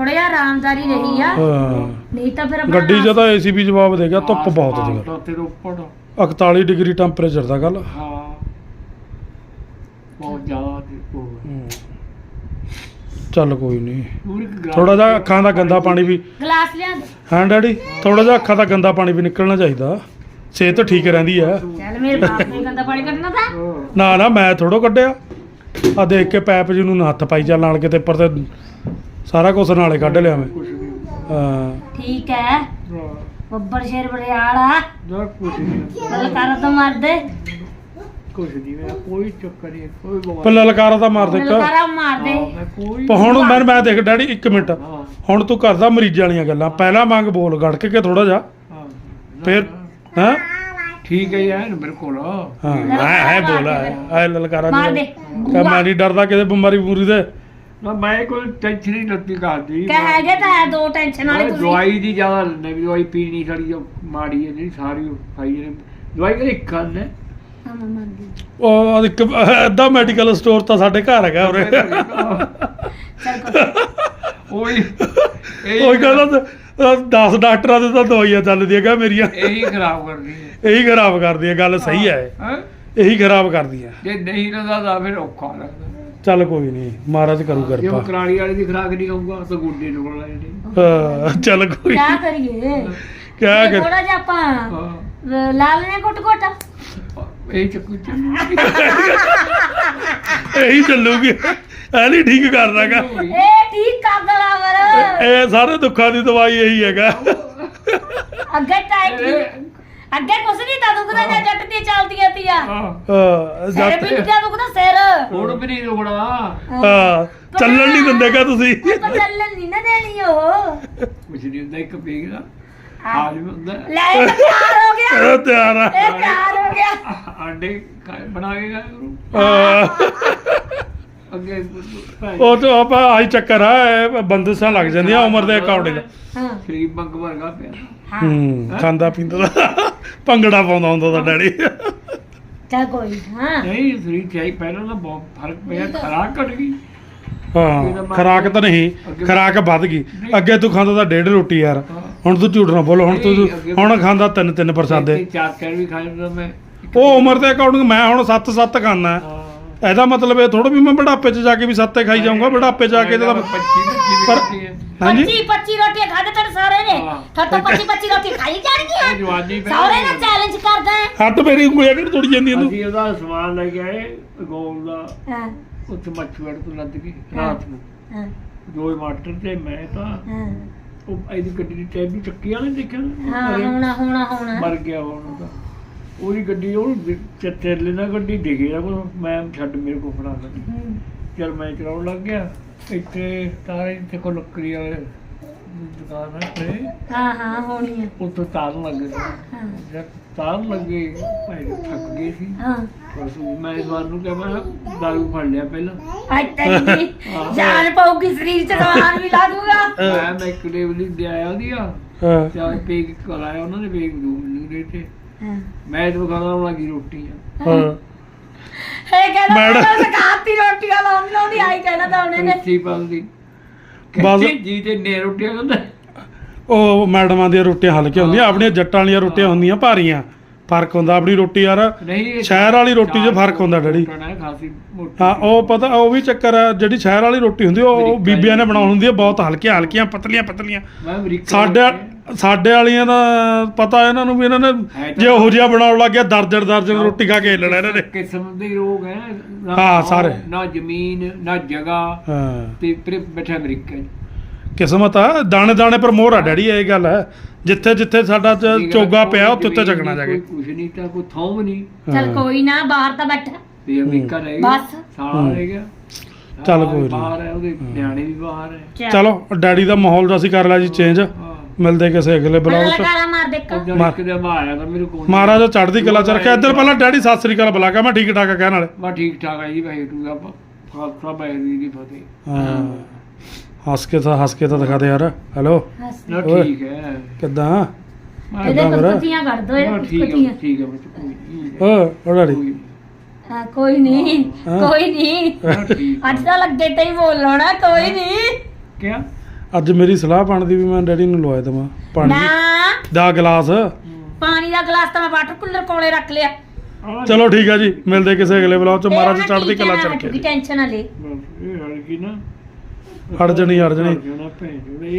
ਥੋੜਾ ਜਿਹਾ ਆਰਾਮਦਾਰੀ ਰਹੀ ਆ। ਹਾਂ। ਨਹੀਂ ਤਾਂ ਫਿਰ ਆਪਣਾ ਗੱਡੀ 'ਚ ਤਾਂ ਏਸੀ ਵੀ ਜਵਾਬ ਦੇ ਗਿਆ ਧੁੱਪ ਬਹੁਤ ਸੀਗਾ ਤਾਂ ਤੇਰੇ ਉੱਪਰ 41 ਡਿਗਰੀ ਟੈਂਪਰੇਚਰ ਦਾ ਗੱਲ। ਹਾਂ। ਬਹੁਤ ਜ਼ਿਆਦਾ ਤੇ ਉਹ ਚੱਲ ਕੋਈ ਨਹੀਂ। ਥੋੜਾ ਜਿਹਾ ਅੱਖਾਂ ਦਾ ਗੰਦਾ ਪਾਣੀ ਵੀ ਗਲਾਸ ਲਿਆ ਦੇ। ਹਾਂ ਡੈਡੀ? ਥੋੜਾ ਜਿਹਾ ਅੱਖਾਂ ਦਾ ਗੰਦਾ ਪਾਣੀ ਵੀ ਨਿਕਲਣਾ ਚਾਹੀਦਾ। ਸਿਹਤ ਠੀਕ ਰਹਿੰਦੀ ਆ। ਚੱਲ ਮੇਰੇ ਬਾਪ ਨੇ ਗੰਦਾ ਪਾਣੀ ਕੱਢਣਾ ਤਾਂ। ਨਾ ਨਾ ਮੈਂ ਥੋੜੋ ਕੱਢਿਆ। ਆ ਦੇਖ ਕੇ ਪੈਪ ਜੀ ਨੂੰ ਹੱਥ ਪਾਈ ਚੱਲ ਨਾਲ ਕਿਤੇ ਉੱਪਰ ਤੇ ਸਾਰਾ ਕੁਝ ਨਾਲੇ ਕੱਢ ਲਿਆ ਮੈਂ। ਕੁਛ ਨਹੀਂ। ਹਾਂ। ਠੀਕ ਹੈ ਹਾਂ। ਬੱਬਰ ਸ਼ੇਰ ਬੜਿਆਲਾ ਨਾ ਕੁਛ ਨਹੀਂ। ਗੱਲ ਕਰ ਤਾਂ ਮਰਦੇ। ਕੁਛ ਨਹੀਂ ਮੈਂ ਕੋਈ ਚੱਕਰ ਨਹੀਂ ਕੋਈ ਬਿਮਾਰੀ ਪਰ ਲਲਕਾਰਾ ਤਾਂ ਮਾਰ ਦੇ ਇੱਕ ਲਲਕਾਰਾ ਮਾਰਦੇ ਹਾਂ, ਮੈਂ ਕੋਈ ਪਰ ਹੁਣ ਮੈਂ ਮੈਂ ਦੇਖ ਡੈਡੀ ਇੱਕ ਮਿੰਟ। ਹਾਂ। ਹੁਣ ਤੂੰ ਕਰਦਾ ਮਰੀਜ਼ਾਂ ਵਾਲੀਆਂ ਗੱਲਾਂ ਪਹਿਲਾਂ ਮੰਗ ਬੋਲ ਗੜਕ ਕੇ ਥੋੜਾ ਜਿਹਾ। ਹਾਂ। ਫਿਰ ਹਾਂ? ਠੀਕ ਹੈ ਯਾਰ ਮੇਰੇ ਕੋਲ। ਹਾਂ ਹੈ ਹੈ ਬੋਲ ਐ ਲਲਕਾਰਾ ਮਾਰ ਨਹੀਂ ਦੇ। ਕਹ ਮੈਂ ਨਹੀਂ ਡਰਦਾ ਕਿਸੇ ਬਿਮਾਰੀ ਬੂਰੀ ਦੇ। ਨਾ ਮੈਂ ਕੋਈ ਟੈਨਸ਼ਨ ਨਹੀਂ ਲੱਤੀ ਕਰਦੀ ਕਹਿ ਹੈਗੇ ਤਾਂ ਹੈ ਦੋ ਟੈਨਸ਼ਨ ਵਾਲੇ ਤੁਸੀਂ। ਦਵਾਈ ਦੀ ਜ਼ਿਆਦਾ ਲੈਂਦਾ ਵੀ ਦਵਾਈ ਪੀਣੀ ਸਾਡੀ ਜੋ ਮਾੜੀ ਹੈ ਜਿਹੜੀ ਸਾਰੀ ਉਹ ਖਾਈ ਨੇ ਦਵਾਈ ਕਿਹੜੀ ਖਾਣ ਨੇ? ਹਾਂ ਮੈਂ ਮੰਨਦੀ ਉਹ ਇੱਕ ਅੱਧਾ ਮੈਡੀਕਲ ਸਟੋਰ ਤਾਂ ਸਾਡੇ ਘਰ ਹੈਗਾ ਉਰੇ। ਚੱਲ ਕੋਈ ਉਹੀ ਉਹ ਕਹਿੰਦਾ 10 ਡਾਕਟਰਾਂ ਦੇ ਤਾਂ ਦਵਾਈਆਂ ਚੱਲਦੀਆਂ ਗਾ ਮੇਰੀਆਂ। ਇਹੀ ਖਰਾਬ ਕਰਦੀ ਹੈ। ਇਹੀ ਖਰਾਬ ਕਰਦੀ ਹੈ ਗੱਲ ਸਹੀ ਹੈ। ਇਹ। ਹੈਂ? ਇਹੀ ਖਰਾਬ ਕਰਦੀ ਹੈ। ਜੇ ਨਹੀਂ ਰਹਿੰਦਾ ਤਾਂ ਫਿਰ ਔਖਾ ਲੱਗਦਾ। ਚੱਲ ਕੋਈ ਨਹੀਂ ਮਹਾਰਾਜ ਕਰੂ ਜੇ ਉਹ ਕਰਾਲੀ ਵਾਲੇ ਦੀ ਖਰਾਕ ਨਹੀਂ ਖਾਊਗਾ ਤਾਂ ਗੁੱਡੇ ਨਿਕਲ ਲੈਣੇ ਹਾਂ, ਚੱਲ ਕੋਈ ਕਿਆ ਕਰੀਏ। ਕਿਆ ਕਰ ਥੋੜਾ ਜਿਹਾ ਆਪਾਂ ਹਾਂ। ਅਹ, ਲਾ ਲੈਣੇ ਘੁੱਟ ਘੁੱਟ ਇਹ ਚੱਕੂ ਚੱਲੂ ਇਹੀ ਚੱਲੂਗੀ। ਐ ਨਹੀਂ ਠੀਕ ਕਰਦਾਗਾ। ਇਹ ਠੀਕ ਕਰ ਵਰ ਇਹ ਸਾਰੇ ਦੁੱਖਾਂ ਦੀ ਦਵਾਈ ਇਹੀ ਹੈਗਾ। ਅੱਗੇ ਟਾਈਮ ਅੱਗੇ ਕੁਛ ਨਹੀਂ ਤਾਂ ਦੁਖਦਾ ਜਾਂ ਜੱਟ ਦੀ ਚੱਲਦੀਆਂ ਤੀਆਂ ਹਾਂ ਹਾਂ, ਸਿਰ ਜੱਟ ਵੀ ਕਿਆ ਦੁਖਦਾ ਸਿਰ ਹੁਣ ਵੀ ਨਹੀਂ ਰੁਕਣਾ ਹਾਂ ਚੱਲਣ ਨਹੀਂ ਦਿੰਦੇਗਾ ਤੁਸੀਂ ਚੱਲਣ ਨਹੀਂ ਨਾ ਦੇਣੀ ਉਹ ਕੁਛ ਨਹੀਂ ਹੁੰਦਾ ਇੱਕ ਪੀਕ ਦਾ ਵੀ ਹੁੰਦਾ ਲੈ ਇਹ ਤਾਂ ਪਿਆਰ ਹੋ ਗਿਆ ਇਹ ਤਿਆਰ ਆ ਇਹ ਪਿਆਰ ਹੋ ਗਿਆ ਆਂਡੇ ਖਾ- ਬਣਾ ਕੇ ਖਾ ਕਰੋ ਹਾਂ। ਅੱਗੇ ਉਹ ਤਾਂ ਆਪਾਂ ਆਹੀ ਚੱਕਰ ਆ ਇਹ ਬੰਦਿਸ਼ਾਂ ਲੱਗ ਜਾਂਦੀਆਂ ਉਮਰ ਦੇ ਅਕੋਰਡਿੰਗ ਹਾਂ। ਸ਼ਰੀਰ ਬੰਗ ਵਰਗਾ ਪਿਆ। ਹਾਂ। ਖਾਂਦਾ ਪੀਂਦਾ ਤਾਂ ਭੰਗੜਾ ਪਾਉਂਦਾ ਹੁੰਦਾ ਤਾਂ ਡੈਡੀ। ਚੱਲ ਕੋਈ ਹਾਂ। ਨਹੀਂ ਸਰੀਰ ਚਾਹੀ ਪਹਿਲਾਂ ਤਾਂ ਬਹੁਤ ਫ਼ਰਕ ਪਿਆ ਖਰਾਕ ਘਟ ਗਈ। ਹਾਂ ਖਰਾਕ ਤਾਂ ਨਹੀਂ ਖਰਾਕ ਵੱਧ ਗਈ। ਅੱਗੇ ਤੂੰ ਖਾਂਦਾ ਤਾਂ ਡੇਢ ਰੋਟੀ ਯਾਰ ਹੁਣ ਤੂੰ ਝੂਠ ਨਾ ਬੋਲ ਹੁਣ ਤੂੰ ਹੁਣ ਖਾਂਦਾ ਤਿੰਨ ਤਿੰਨ ਪ੍ਰਸਾਦੇ। ਤਿੰਨ ਚਾਰ ਚਾਰ ਵੀ ਖਾ ਲੈਂਦਾ ਮੈਂ ਉਹ ਉਮਰ ਦੇ ਅਕੋਰਡਿੰਗ ਮੈਂ ਹੁਣ 7-7 ਖਾਂਦਾ। ਹਾਂ। ਇਹਦਾ ਮਤਲਬ ਇਹ ਥੋੜਾ ਵੀ ਮੈਂ ਬੁਢਾਪੇ 'ਚ ਜਾ ਕੇ ਵੀ ਸੱਤੇ ਖਾਈ ਜਾਊਂਗਾ ਬੁਢਾਪੇ 'ਚ ਜਾ ਕੇ ਤਾਂ 25 25 ਪਰ- ਦੀ ਹੈ? ਹਾਂਜੀ? 25 25 ਰੋਟੀਆਂ ਖਾਦੇ ਤੜ ਸਾਰੇ ਨੇ? ਹਾਂ। ਤਾਂ 25 25 ਰੋਟੀ ਖਾਈ ਉਹ ਜਾਣਗੀਆਂ ਜਵਾਨੀ ਸਾਰੇ ਨੇ। ਚੈਲੰਜ ਕਰਦਾ ਹੈ। ਹੱਟ ਮੇਰੀ ਉਂਗਲੀਆਂ ਕਿਹੜੀ ਤੁੜੀ ਜਾਂਦੀ ਇਹਨੂੰ। ਅਸੀਂ ਉਹਦਾ ਸਮਾਨ ਲੈ ਕੇ ਆਏ ਗੋਲ ਦਾ। ਹਾਂ। ਉੱਥੇ ਮੱਛਵੜ ਤੋਂ ਲੱਦ ਗਈ ਰਾਤ ਨੂੰ। ਹਾਂ। ਦੋ ਮਾਸਟਰ ਤੇ ਮੈਂ ਤਾਂ ਹਾਂ। ਉਹ ਇਹਦੀ ਗੱਡੀ ਦੀ ਟੈਬੀ ਚੱਕੀ ਵਾਲੇ ਦੇਖਿਆ ਨਾ? ਹਾਂ ਮਰੇ। ਹੋਣਾ ਹੋਣਾ ਹੋਣਾ। ਮਰ ਗਿਆ ਹੁਣ ਉਹਦਾ ਉਹਦੀ ਗੱਡੀ ਉਹ ਚੱਤੇਲੇ ਨਾਲ ਗੱਡੀ ਡਿੱਗੀ ਨਾ ਕੋਲ ਮੈਂ ਛੱਡ ਮੇਰੇ ਕੋਲ ਫੜਾ ਹੂੰ। ਚਲ ਮੈਂ ਚਲਾਉਣ ਲੱਗ ਗਿਆ। ਇੱਥੇ ਤਾਰੇ ਇੱਥੇ ਕੋ ਲੱਕੜੀ ਵਾਲੇ ਦੁਕਾਨ ਹੈ ਤੇ ਹਾਂ ਹਾਂ ਹੋਣੀ ਹੈ ਉੱਥੋਂ ਤਾਰਨ ਲੱਗ ਗਏ ਹਾਂ। ਜਦ ਤਾਰਨ ਲੱਗੇ ਭਾਈ ਥੱਕ ਗਏ ਸੀ। ਹਾਂ। ਬਸ ਮੈਂ ਇਸ ਵਾਰ ਨੂੰ ਕਿਹਾ ਮੈਂ ਕਿਹਾ ਦਾਰੂ ਫੜ ਲਿਆ ਪਹਿਲਾਂ। ਅੱਜ ਤੱਕ ਦੀ ਜਾਨ ਪਾਉਗੀ ਸਰੀਰ ਚ ਦਵਾਨ ਵੀ ਲਾ ਦੂਗਾ। ਮੈਂ ਮੈਂ ਇੱਕ ਡੇਵਲੀ ਦੇ ਆਇਆ ਉਹਦੀ ਆ। ਹਾਂ। ਚਾਹ ਪੇਗ ਕਰਾਇਆ ਉਹਨਾਂ ਨੇ ਪੇਗ ਦੂ ਮੈਨੂੰ ਦੇ ਤੇ। ਮੈਂ ਤਾਂ ਖਾਣਾ ਉਹਨਾਂ ਦੀ ਰੋਟੀ। ਆ ਹਾਂ। ਇਹ ਕਹਿੰਦਾ ਮੈਡਮ। ਮੈਂ ਸਕਾਤੀ ਰੋਟੀਆਂ ਲਾਉਣ ਲਾਉਂਦੀ ਆਈ ਕਹਿਣਾ ਤਾਂ ਉਹਨੇ ਨੇ। ਪ੍ਰਿੰਸੀਪਲ ਦੀ। ਬਸ- ਕਹਿੰਦੀ ਜੀ ਤੇ ਨੇ ਰੋਟੀਆਂ ਕਹਿੰਦਾ ਉਹ ਮੈਡਮਾਂ ਦੀਆਂ ਰੋਟੀਆਂ ਹਲਕੀਆਂ ਹੁੰਦੀਆਂ ਆਪਣੀਆਂ ਜੱਟਾਂ ਵਾਲੀਆਂ ਰੋਟੀਆਂ ਹੁੰਦੀਆਂ ਭਾਰੀਆਂ। ਫ਼ਰਕ ਹੁੰਦਾ ਆਪਣੀ ਰੋਟੀ ਯਾਰ। ਨਹੀਂ ਇਹ ਸ਼ਹਿਰ ਵਾਲੀ ਰੋਟੀ 'ਚ ਫ਼ਰਕ ਹੁੰਦਾ ਡੈਡੀ। ਖਾਸੀ ਮੋਟੀ ਹਾਂ ਉਹ ਪਤਾ ਉਹ ਵੀ ਚੱਕਰ ਆ ਜਿਹੜੀ ਸ਼ਹਿਰ ਵਾਲੀ ਰੋਟੀ ਹੁੰਦੀ ਉਹ ਬੀਬੀਆਂ ਨੇ। ਬਣਾਉਣੀ ਹੁੰਦੀ ਆ ਬਹੁਤ ਹਲਕੀਆਂ ਹਲਕੀਆਂ ਪਤਲੀਆਂ ਪਤਲੀਆਂ। ਮੈਂ ਅਮਰੀਕਾ ਸਾਡੇ ਸਾਡੇ ਵਾਲੀਆਂ ਦਾ ਪਤਾ ਇਹਨਾਂ ਨੂੰ ਵੀ ਇਹਨਾਂ ਨੇ ਜੇ ਉਹੋ ਜਿਹਾ ਬਣਾਉਣ ਲੱਗ ਗਿਆ ਦਰਜਨ ਦਰਜਨ ਰੋਟੀ ਖਾ ਕੇ ਲੈਣਾ ਇਹਨਾਂ ਨੇ। ਕਿਸਮ ਦੇ ਰੋਗ ਹੈ ਨਾ ਹਾਂ, ਸਾਰੇ। ਨਾ ਜ਼ਮੀਨ ਨਾ ਜਗ੍ਹਾ ਹਾਂ। ਤੇ ਫਿਰ ਬੈਠਾ ਅਮਰੀਕਾ 'ਚ। ਕਿਸਮਤ ਆ ਦਾਣੇ ਦਾਣੇ ਪਰ ਮੋਹਰ ਆ ਡੈਡੀ ਇਹ ਗੱਲ ਹੈ। ਜਿੱਥੇ ਜਿੱਥੇ ਸਾਡਾ ਚ- ਠੀਕ ਹੈ, ਚੋਗਾ ਕੋਈ ਪਿਆ ਉੱਥੇ ਉੱਥੇ ਜ਼ਮੀਨ ਚੱਕਣਾ ਜਾ ਨਹੀਂ, ਕੇ। ਕੋਈ ਕੁਝ ਨਹੀਂ ਤਾਂ ਕੋਈ ਥਾਂ ਵੀ ਨਹੀਂ ਚੱਲ। ਕੋਈ ਨਾ ਬਾਹਰ ਤਾਂ ਬੈਠਾ। ਤੇ ਅਮਰੀਕਾ ਰਹਿ ਗਿਆ ਬਸ। ਸਾਲਾ। ਰਹਿ ਗਿਆ। ਚੱਲ ਸਾਲਾ ਕੋਈ ਨੀ। ਬਾਹਰ ਹੈ ਉਹਦੇ ਨਿਆਣੇ ਵੀ ਬਾਹਰ ਹੈ। ਚਲੋ। ਡੈਡੀ ਦਾ ਮਾਹੌਲ ਦਾ ਅਸੀਂ ਕਰ ਲਿਆ ਜੀ ਚੇਂਜ ਮਿਲਦੇ ਕਿਸੇ ਅਗਲੇ ਬਲੌਗ ਚ। ਲਗਾਰਾ ਮਾਰ ਦੇਖੋ ਮਾਰ- ਕਿਤੇ ਮੈਂ ਆਇਆ ਤਾਂ ਮੇਰੇ ਕੋਲ ਮਹਾਰਾਜਾ ਚੜ੍ਹਦੀ ਕਲਾ ਚ ਰੱਖਿਆ। ਇੱਧਰ ਪਹਿਲਾਂ ਡੈਡੀ ਸਤਿ ਸ੍ਰੀ ਅਕਾਲ ਬੁਲਾ ਕੇ ਮੈਂ ਠੀਕ ਠਾਕ ਆ ਕਹਿਣ ਵਾਲੇ। ਮੈਂ ਠੀਕ ਠਾਕ ਹੈ ਜੀ ਭਾਈ ਤੂੰ ਦਾ ਖਾਲਸਾ ਬੈਰੀ ਦੀ ਫਤਿਹ। ਹਾਂ। ਹੱਸ ਕੇ ਤਾਂ ਹੱਸ ਕੇ ਤਾਂ ਦਿਖਾ ਦੇ ਯਾਰ। ਹੈਲੋ। ਹੱਸ। ਨਾ। ਠੀਕ ਹੈ। ਕਿੱਦਾਂ? ਮੈਂ ਇਹਦੇ ਕਿੱਦਾਂ ਫਿਰ? ਕੁੱਤੀਆਂ ਕੱਢ ਦੋ ਇਹ ਠੀਕ ਹੈ ਕੁੱਤੀਆਂ ਠੀਕ ਹੈ ਬੱਚਾ ਕੋਈ ਨਹੀਂ ਓ ਓ ਡੈਡੀ। ਕੋਈ ਹਾਂ ਕੋਈ ਨਹੀਂ ਹਾਂ। ਕੋਈ ਨਹੀਂ ਨਾ ਠੀਕ ਅੱਜ ਤਾਂ ਲੱਗੇ ਤੇ ਹੀ ਬੋਲਣਾ ਕੋਈ ਨਹੀਂ ਕਿਆ? ਅੱਜ ਮੇਰੀ ਸਲਾਹ ਬਣਦੀ ਵੀ ਮੈਂ ਡੈਡੀ ਨੂੰ ਲਵਾਏ ਦਵਾਂ। ਪਾਣੀ ਨਾ। ਦਾ ਗਲਾਸ। ਪਾਣੀ ਦਾ ਗਲਾਸ ਤਾਂ ਮੈਂ ਵਾਟਰ ਕੂਲਰ ਕੋਲੇ ਰੱਖ ਲਿਆ। ਚਲੋ ਠੀਕ ਆ ਜੀ ਮਿਲਦੇ ਕਿਸੇ ਅਗਲੇ ਬਲੌਗ ਚ। ਮਹਾਰਾਜ ਚੜ੍ਹਦੀ ਕਲਾ ਨਾਲ ਚ ਹਟੂਗੀ, ਰੱਖੇ ਟੈਨਸ਼ਨ ਨਾ ਲੈ। ਬਸ ਇਹ ਹੜ ਗਈ ਨਾ। ਹਟ ਜਾਣੀ, ਹਟ ਜਾਣੀ। ਹਟ ਜਾਣਾ ਭੈਣ ਚੋਦ, ਇਹ